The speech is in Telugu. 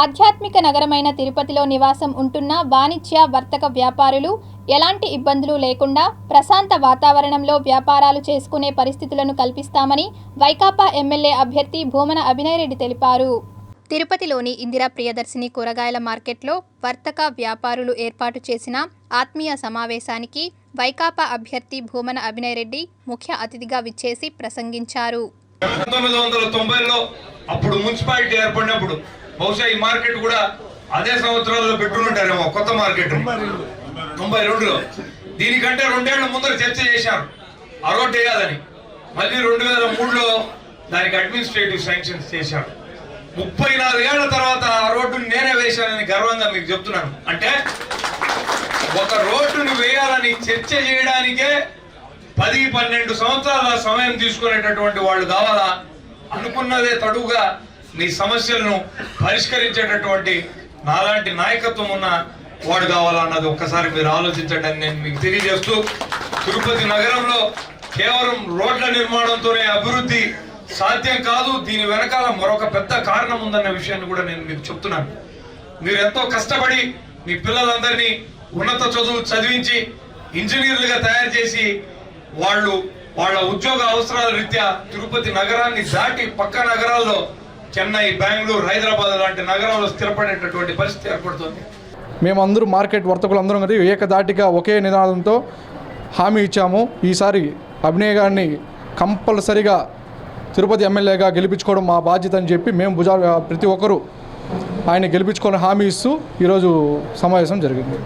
ఆధ్యాత్మిక నగరమైన తిరుపతిలో నివాసం ఉంటున్న వాణిజ్య వర్తక వ్యాపారులు ఎలాంటి ఇబ్బందులు లేకుండా ప్రశాంత వాతావరణంలో వ్యాపారాలు చేసుకునే పరిస్థితులను కల్పిస్తామని వైకాపా ఎమ్మెల్యే అభ్యర్థి భూమన అభినయ్ రెడ్డి తెలిపారు. తిరుపతిలోని ఇందిరా ప్రియదర్శిని కూరగాయల మార్కెట్లో వర్తక వ్యాపారులు ఏర్పాటు చేసిన ఆత్మీయ సమావేశానికి వైకాపా అభ్యర్థి భూమన అభినయ్ రెడ్డి ముఖ్య అతిథిగా విచ్చేసి ప్రసంగించారు. పంతొమ్మిది వందల తొంభైలో అప్పుడు మున్సిపాలిటీ ఏర్పడినప్పుడు బహుశా ఈ మార్కెట్ కూడా అదే సంవత్సరాల్లో పెట్టుకుంటారేమో కొత్త మార్కెట్. తొంభై రెండులో. దీనికంటే రెండేళ్ళ ముందర చర్చ చేశారు. ఆ రోడ్డు వేయాలని. మళ్ళీ రెండు వేల మూడులో దానికి అడ్మినిస్ట్రేటివ్ శాంక్షన్స్ చేశారు. ముప్పై నాలుగేళ్ళ తర్వాత ఆ రోడ్డుని నేనే వేశానని గర్వంగా మీకు చెప్తున్నాను. అంటే ఒక రోడ్డును వేయాలని చర్చ చేయడానికే పది పన్నెండు సంవత్సరాల సమయం తీసుకునేటటువంటి వాళ్ళు కావాలా? అనుకున్నదే తడుగా మీ సమస్యలను పరిష్కరించేటటువంటి నాలాంటి నాయకత్వం ఉన్న వాడు కావాలా అన్నది ఒక్కసారి మీరు ఆలోచించండి అని నేను మీకు తెలియజేస్తూ తిరుపతి నగరంలో కేవలం రోడ్ల నిర్మాణంతోనే అభివృద్ధి సాధ్యం కాదు దీని వెనకాల మరొక పెద్ద కారణం ఉందన్న విషయాన్ని కూడా నేను మీకు చెప్తున్నాను. మీరు ఎంతో కష్టపడి మీ పిల్లలందరినీ ఉన్నత చదువు చదివించి ఇంజనీర్లుగా తయారు చేసి వాళ్ళు వాళ్ళ ఉద్యోగ అవసరాల రీత్యా తిరుపతి నగరాన్ని దాటి పక్క నగరాల్లో చెన్నై బెంగళూరు హైదరాబాద్ లాంటి నగరాల్లో స్థిరపడేటటువంటి పరిస్థితి ఏర్పడుతుంది. మేమందరూ మార్కెట్ వర్తకులందరం కలిసి ఏకదాటిగా ఒకే నినాదంతో హామీ ఇచ్చాము. ఈసారి అభినయ్ గారిని కంపల్సరిగా తిరుపతి ఎమ్మెల్యేగా గెలిపించుకోవడం మా బాధ్యత అని చెప్పి మేము భుజా ప్రతి ఒక్కరూ ఆయన గెలిపించుకొని హామీ ఇస్తూ ఈరోజు సమావేశం జరిగింది.